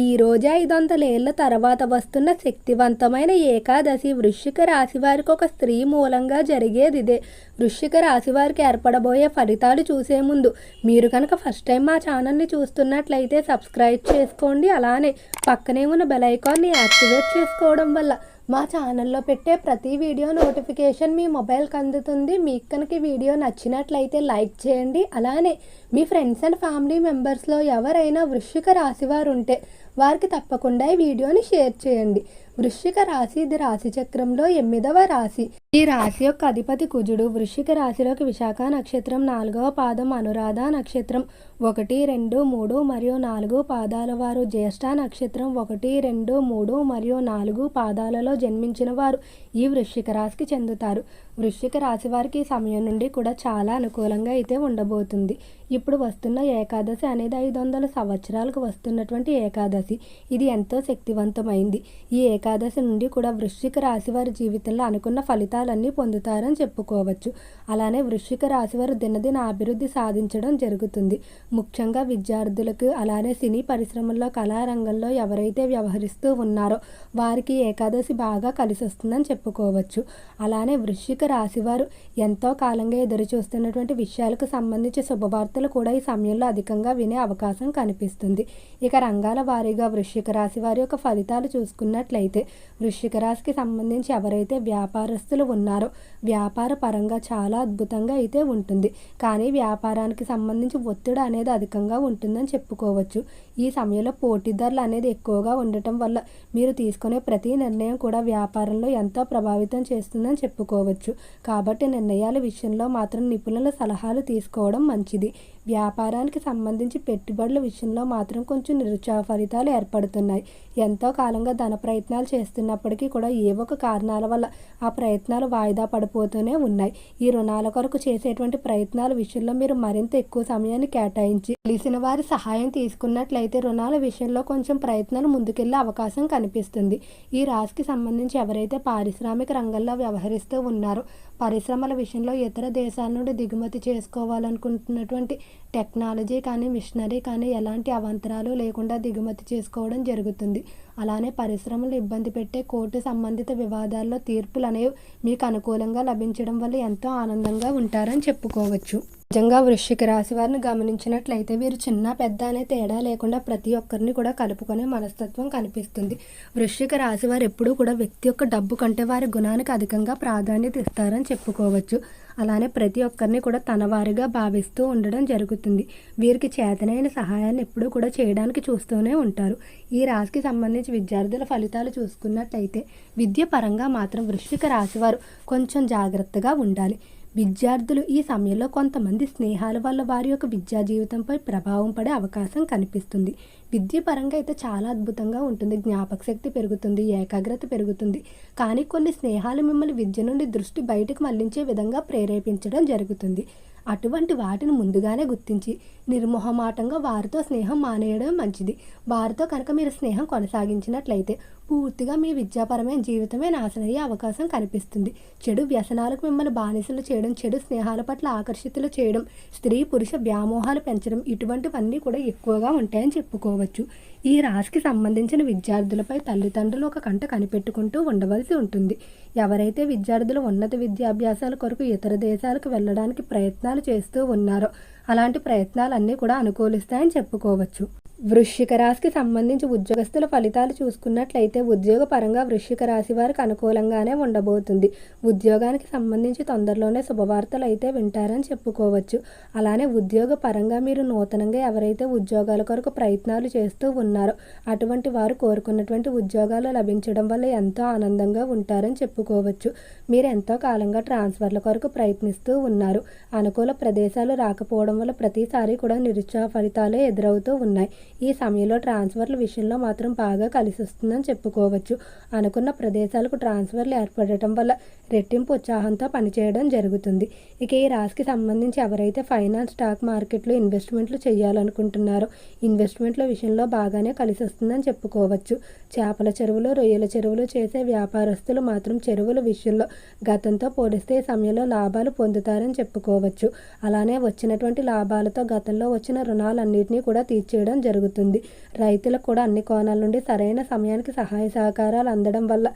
ఈ రోజు ఐదు తర్వాత వస్తున్న శక్తివంతమైన ఏకాదశి వృశ్చిక రాశి వారికి ఒక స్త్రీ మూలంగా జరిగేది ఇదే. వృశ్చిక రాశి వారికి ఏర్పడబోయే ఫలితాలు చూసే ముందు మీరు కనుక ఫస్ట్ టైం మా ఛానల్ని చూస్తున్నట్లయితే సబ్స్క్రైబ్ చేసుకోండి. అలానే పక్కనే ఉన్న బెల్ ఐకాన్ని యాక్టివేట్ చేసుకోవడం వల్ల మా ఛానల్లో పెట్టే ప్రతి వీడియో నోటిఫికేషన్ మీ మొబైల్కి అందుతుంది. మీకు కనుక వీడియో నచ్చినట్లయితే లైక్ చేయండి. అలానే మీ ఫ్రెండ్స్ అండ్ ఫ్యామిలీ మెంబర్స్లో ఎవరైనా వృశ్చిక రాశి వారు ఉంటే వారికి తప్పకుండా ఈ వీడియోని షేర్ చేయండి. వృశ్చిక రాశి ఇది రాశి చక్రంలో ఎనిమిదవ రాశి. ఈ రాశి యొక్క అధిపతి కుజుడు వృశ్చిక రాశిలోకి విశాఖ నక్షత్రం నాలుగవ పాదం అనురాధ నక్షత్రం ఒకటి రెండు మూడు మరియు నాలుగు పాదాల వారు. జ్యేష్ఠ నక్షత్రం ఒకటి రెండు మూడు మరియు నాలుగు పాదాలలో జన్మించిన వారు. ఈ వృశ్చిక రాశికి చెందుతారు. వృశ్చిక రాశి వారికి ఈ సమయం నుండి కూడా చాలా అనుకూలంగా అయితే ఉండబోతుంది. ఇప్పుడు వస్తున్న ఏకాదశి అనేది ఐదు వందల సంవత్సరాలకు వస్తున్నటువంటి ఏకాదశి. ఇది ఎంతో శక్తివంతమైంది. ఈ ఏకాదశి నుండి కూడా వృశ్చిక రాశి వారి జీవితంలో అనుకున్న ఫలితాలన్నీ పొందుతారని చెప్పుకోవచ్చు. అలానే వృశ్చిక రాశి వారు దినదిన అభివృద్ధి సాధించడం జరుగుతుంది. ముఖ్యంగా విద్యార్థులకు అలానే సినీ పరిశ్రమల్లో కళారంగంలో ఎవరైతే వ్యవహరిస్తూ ఉన్నారో వారికి ఏకాదశి బాగా కలిసి వస్తుందని చెప్పుకోవచ్చు. అలానే వృశ్చిక రాశివారు ఎంతో కాలంగా ఎదురు చూస్తున్నటువంటి విషయాలకు సంబంధించి శుభవార్తలు కూడా ఈ సమయంలో అధికంగా వినే అవకాశం కనిపిస్తుంది. ఇక రంగాల వారీగా వృశ్చిక రాశి వారి యొక్క ఫలితాలు చూసుకున్నట్లయితే వృశ్చిక రాశికి సంబంధించి ఎవరైతే వ్యాపారస్తులు ఉన్నారో వ్యాపార పరంగా చాలా అద్భుతంగా అయితే ఉంటుంది. కానీ వ్యాపారానికి సంబంధించి ఒత్తిడి అనేది అధికంగా ఉంటుందని చెప్పుకోవచ్చు. ఈ సమయంలో పోటీదారులు అనేది ఎక్కువగా ఉండటం వల్ల మీరు తీసుకునే ప్రతి నిర్ణయం కూడా వ్యాపారంలో ఎంతో ప్రభావితం చేస్తుందని చెప్పుకోవచ్చు. కాబట్టి నిర్ణయాల విషయంలో మాత్రం నిపుణుల సలహాలు తీసుకోవడం మంచిది. వ్యాపారానికి సంబంధించి పెట్టుబడుల విషయంలో మాత్రం కొంచెం నిరుత్సాహ ఫలితాలు ఏర్పడుతున్నాయి. ఎంతో కాలంగా ధన ప్రయత్నాలు చేస్తున్నప్పటికీ కూడా ఏ ఒక కారణాల వల్ల ఆ ప్రయత్నాలు వాయిదా పడిపోతూనే ఉన్నాయి. ఈ రుణాల కొరకు చేసేటువంటి ప్రయత్నాల విషయంలో మీరు మరింత ఎక్కువ సమయాన్ని కేటాయించి తెలిసిన వారి సహాయం తీసుకున్నట్లయితే రుణాల విషయంలో కొంచెం ప్రయత్నాలు ముందుకెళ్ళే అవకాశం కనిపిస్తుంది. ఈ రాశికి సంబంధించి ఎవరైతే పారిశ్రామిక రంగంలో వ్యవహరిస్తూ ఉన్నారో పరిశ్రమల విషయంలో ఇతర దేశాల నుండి దిగుమతి చేసుకోవాలనుకుంటున్నటువంటి టెక్నాలజీ కానీ మిషనరీ కానీ ఎలాంటి అవంతరాలు లేకుండా దిగుమతి చేసుకోవడం జరుగుతుంది. అలానే పరిశ్రమలు ఇబ్బంది పెట్టే కోర్టు సంబంధిత వివాదాల్లో తీర్పులు అనేవి మీకు అనుకూలంగా లభించడం వల్ల ఎంతో ఆనందంగా ఉంటారని చెప్పుకోవచ్చు. నిజంగా వృశ్చిక రాశి వారిని గమనించినట్లయితే వీరు చిన్న పెద్ద అనే తేడా లేకుండా ప్రతి ఒక్కరిని కూడా కలుపుకునే మనస్తత్వం కనిపిస్తుంది. వృశ్చిక రాశి వారు ఎప్పుడూ కూడా వ్యక్తి యొక్క డబ్బు కంటే వారి గుణానికి అధికంగా ప్రాధాన్యత ఇస్తారని చెప్పుకోవచ్చు. అలానే ప్రతి ఒక్కరిని కూడా తన వారిగా భావిస్తూ ఉండడం జరుగుతుంది. వీరికి చేతనైన సహాయాన్ని ఎప్పుడూ కూడా చేయడానికి చూస్తూనే ఉంటారు. ఈ రాశికి సంబంధించి విద్యార్థుల ఫలితాలు చూసుకున్నట్లయితే విద్య పరంగా మాత్రం వృశ్చిక రాశి వారు కొంచెం జాగ్రత్తగా ఉండాలి. విద్యార్థులు ఈ సమయంలో కొంతమంది స్నేహాల వల్ల వారి యొక్క విద్యా జీవితంపై ప్రభావం పడే అవకాశం కనిపిస్తుంది. విద్య పరంగా అయితే చాలా అద్భుతంగా ఉంటుంది. జ్ఞాపక శక్తి పెరుగుతుంది ఏకాగ్రత పెరుగుతుంది. కానీ కొన్ని స్నేహాలు మిమ్మల్ని విద్య నుండి దృష్టి బయటకు మళ్ళించే విధంగా ప్రేరేపించడం జరుగుతుంది. అటువంటి వాటిని ముందుగానే గుర్తించి నిర్మోహమాటంగా వారితో స్నేహం మానేయడం మంచిది. వారితో కనుక మీరు స్నేహం కొనసాగించినట్లయితే పూర్తిగా మీ విద్యాపరమైన జీవితమే నాశనయ్యే అవకాశం కనిపిస్తుంది. చెడు వ్యసనాలకు మిమ్మల్ని బానిసలు చేయడం చెడు స్నేహాల పట్ల ఆకర్షితులు చేయడం స్త్రీ పురుష వ్యామోహాలు పెంచడం ఇటువంటివన్నీ కూడా ఎక్కువగా ఉంటాయని చెప్పుకోవచ్చు. ఈ రాశికి సంబంధించిన విద్యార్థులపై తల్లిదండ్రులు ఒక కంట కనిపెట్టుకుంటూ ఉండవలసి ఉంటుంది. ఎవరైతే విద్యార్థులు ఉన్నత విద్యాభ్యాసాల కొరకు ఇతర దేశాలకు వెళ్ళడానికి ప్రయత్నాలు చేస్తూ ఉన్నారో అలాంటి ప్రయత్నాలన్నీ కూడా అనుకూలిస్తాయని చెప్పుకోవచ్చు. వృశ్చిక రాశికి సంబంధించి ఉద్యోగస్తుల ఫలితాలు చూసుకున్నట్లయితే ఉద్యోగ పరంగా వృశ్చిక రాశి వారికి అనుకూలంగానే ఉండబోతుంది. ఉద్యోగానికి సంబంధించి తొందరలోనే శుభవార్తలు అయితే వింటారని చెప్పుకోవచ్చు. అలానే ఉద్యోగ పరంగా మీరు నూతనంగా ఎవరైతే ఉద్యోగాల కొరకు ప్రయత్నాలు చేస్తూ ఉన్నారో అటువంటి వారు కోరుకున్నటువంటి ఉద్యోగాలు లభించడం వల్ల ఎంతో ఆనందంగా ఉంటారని చెప్పుకోవచ్చు. మీరు ఎంతో కాలంగా ట్రాన్స్ఫర్ల కొరకు ప్రయత్నిస్తూ ఉన్నారు. అనుకూల ప్రదేశాలు రాకపోవడం వల్ల ప్రతిసారి కూడా నిరుత్సాహ ఫలితాలే ఎదురవుతూ ఉన్నాయి. ఈ సమయంలో ట్రాన్స్ఫర్ల విషయంలో మాత్రం బాగా కలిసి వస్తుందని చెప్పుకోవచ్చు. అనుకున్న ప్రదేశాలకు ట్రాన్స్ఫర్లు ఏర్పడటం వల్ల రెట్టింపు ఉత్సాహంతో పనిచేయడం జరుగుతుంది. ఇక ఈ రాశికి సంబంధించి ఎవరైతే ఫైనాన్స్ స్టాక్ మార్కెట్లో ఇన్వెస్ట్మెంట్లు చేయాలనుకుంటున్నారో ఇన్వెస్ట్మెంట్ల విషయంలో బాగానే కలిసి వస్తుందని చెప్పుకోవచ్చు. చేపల చెరువులు రొయ్యల చెరువులు చేసే వ్యాపారస్తులు మాత్రం చెరువుల విషయంలో గతంతో పోలిస్తే ఈ సమయంలో లాభాలు పొందుతారని చెప్పుకోవచ్చు. అలానే వచ్చినటువంటి లాభాలతో గతంలో వచ్చిన రుణాలన్నింటినీ కూడా తీర్చేయడం జరుగుతుంది. రైతులకు కూడా అన్ని కోణాల నుండి సరైన సమయానికి సహాయ సహకారాలు అందడం వల్ల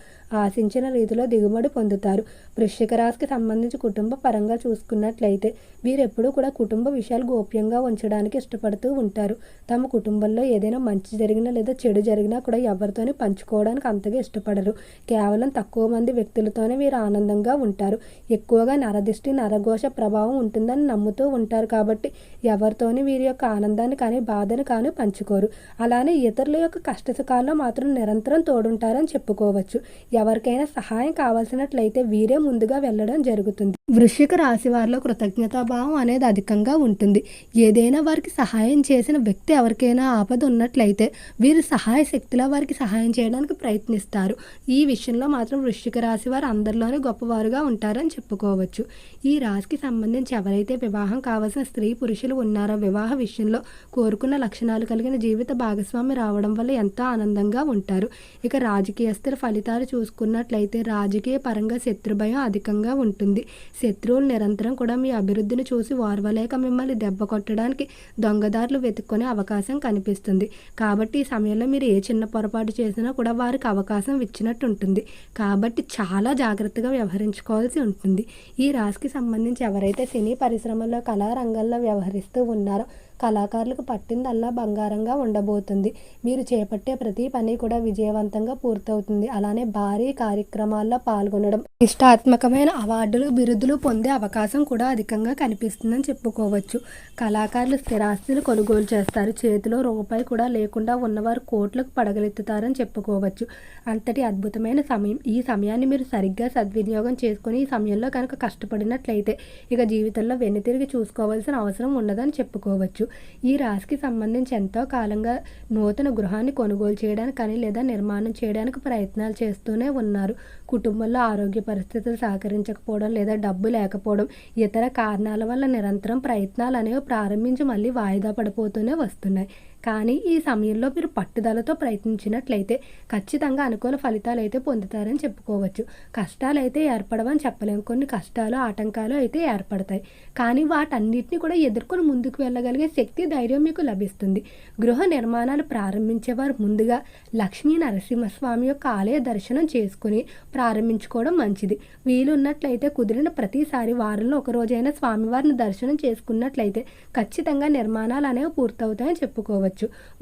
ఆశించిన రీతిలో దిగుబడి పొందుతారు. వృశ్చిక రాశికి సంబంధించి కుటుంబ పరంగా చూసుకున్నట్లయితే వీరెప్పుడూ కూడా కుటుంబ విషయాలు గోప్యంగా ఉంచడానికి ఇష్టపడుతూ ఉంటారు. తమ కుటుంబంలో ఏదైనా మంచి జరిగినా లేదా చెడు జరిగినా కూడా ఎవరితోనే పంచుకోవడానికి అంతగా ఇష్టపడరు. కేవలం తక్కువ మంది వ్యక్తులతోనే వీరు ఆనందంగా ఉంటారు. ఎక్కువగా నరదిష్టి నరఘోష ప్రభావం ఉంటుందని నమ్ముతూ ఉంటారు కాబట్టి ఎవరితోని వీరి యొక్క ఆనందాన్ని కానీ బాధను కానీ పంచుకోరు. అలానే ఇతరుల యొక్క కష్టసుఖాల్లో మాత్రం నిరంతరం తోడుంటారని చెప్పుకోవచ్చు. ఎవరికైనా సహాయం కావాల్సినట్లయితే వీరే ముందుగా వెళ్ళడం జరుగుతుంది. వృశ్చిక రాశి వారిలో కృతజ్ఞతాభావం అనేది అధికంగా ఉంటుంది. ఏదైనా వారికి సహాయం చేసిన వ్యక్తి ఎవరికైనా ఆపద ఉన్నట్లయితే వీరు సహాయ శక్తిలో వారికి సహాయం చేయడానికి ప్రయత్నిస్తారు. ఈ విషయంలో మాత్రం వృశ్చిక రాశి వారు అందరిలోనే గొప్పవారుగా ఉంటారని చెప్పుకోవచ్చు. ఈ రాశికి సంబంధించి ఎవరైతే వివాహం కావాల్సిన స్త్రీ పురుషులు ఉన్నారో వివాహ విషయంలో కోరుకున్న లక్షణాలు కలిగిన జీవిత భాగస్వామి రావడం వల్ల ఎంతో ఆనందంగా ఉంటారు. ఇక రాజకీయస్తుల ఫలితాలు చూసుకున్నట్లయితే రాజకీయ పరంగా శత్రుభయం అధికంగా ఉంటుంది. శత్రువులు నిరంతరం కూడా మీ అభివృద్ధిని చూసి ఓర్వలేక మిమ్మల్ని దెబ్బ కొట్టడానికి దొంగదారులు వెతుక్కునే అవకాశం కనిపిస్తుంది. కాబట్టి ఈ సమయంలో మీరు ఏ చిన్న పొరపాటు చేసినా కూడా వారికి అవకాశం ఇచ్చినట్టు ఉంటుంది. కాబట్టి చాలా జాగ్రత్తగా వ్యవహరించుకోవాల్సి ఉంటుంది. ఈ రాశికి సంబంధించి ఎవరైతే సినీ పరిశ్రమలో కళారంగంలో వ్యవహరిస్తూ ఉన్నారో కళాకారులకు పట్టిందల్లా బంగారంగా ఉండబోతుంది. మీరు చేపట్టే ప్రతి పని కూడా విజయవంతంగా పూర్తవుతుంది. అలానే భారీ కార్యక్రమాల్లో పాల్గొనడం ఇష్టాత్మకమైన అవార్డులు బిరుదులు పొందే అవకాశం కూడా అధికంగా కనిపిస్తుందని చెప్పుకోవచ్చు. కళాకారులు స్థిరాస్తులు కొనుగోలు చేస్తారు. చేతిలో రూపాయి కూడా లేకుండా ఉన్నవారు కోట్లకు పడగలెత్తుతారని చెప్పుకోవచ్చు. అంతటి అద్భుతమైన సమయం ఈ సమయాన్ని మీరు సరిగ్గా సద్వినియోగం చేసుకుని ఈ సమయంలో కనుక కష్టపడినట్లయితే ఇక జీవితంలో వెనుతిరిగి చూసుకోవాల్సిన అవసరం ఉండదని చెప్పుకోవచ్చు. ఈ రాశికి సంబంధించి ఎంతో కాలంగా నూతన గృహాన్ని కొనుగోలు చేయడానికి కానీ లేదా నిర్మాణం చేయడానికి ప్రయత్నాలు చేస్తూనే ఉన్నారు. కుటుంబంలో ఆరోగ్య పరిస్థితులు సహకరించకపోవడం లేదా డబ్బు లేకపోవడం ఇతర కారణాల వల్ల నిరంతరం ప్రయత్నాలు అనేవి ప్రారంభించి మళ్ళీ వాయిదా పడిపోతూనే వస్తున్నాయి. కానీ ఈ సమయంలో మీరు పట్టుదలతో ప్రయత్నించినట్లయితే ఖచ్చితంగా అనుకూల ఫలితాలు అయితే పొందుతారని చెప్పుకోవచ్చు. కష్టాలు అయితే ఏర్పడవని చెప్పలేము కొన్ని కష్టాలు ఆటంకాలు అయితే ఏర్పడతాయి. కానీ వాటన్నిటిని కూడా ఎదుర్కొని ముందుకు వెళ్ళగలిగే శక్తి ధైర్యం మీకు లభిస్తుంది. గృహ నిర్మాణాలు ప్రారంభించేవారు ముందుగా లక్ష్మీ నరసింహస్వామి యొక్క ఆలయ దర్శనం చేసుకుని ప్రారంభించుకోవడం మంచిది. వీలున్నట్లయితే కుదిరిన ప్రతిసారి వారంలో ఒక రోజైనా స్వామివారిని దర్శనం చేసుకున్నట్లయితే ఖచ్చితంగా నిర్మాణాలు అనేవి పూర్తవుతాయని చెప్పుకోవచ్చు.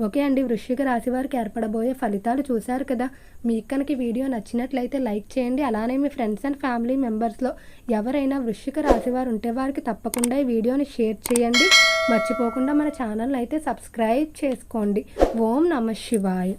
ఓకే అండి వృశ్చిక రాశి వారికి ఏర్పడబోయే ఫలితాలు చూశారు కదా. మీకు కనుక వీడియో నచ్చినట్లయితే లైక్ చేయండి. అలానే మీ ఫ్రెండ్స్ అండ్ ఫ్యామిలీ మెంబర్స్లో ఎవరైనా వృశ్చిక రాశి వారు ఉంటే వారికి తప్పకుండా ఈ వీడియోని షేర్ చేయండి. మర్చిపోకుండా మన ఛానల్ అయితే సబ్స్క్రైబ్ చేసుకోండి. ఓం నమ శివాయ.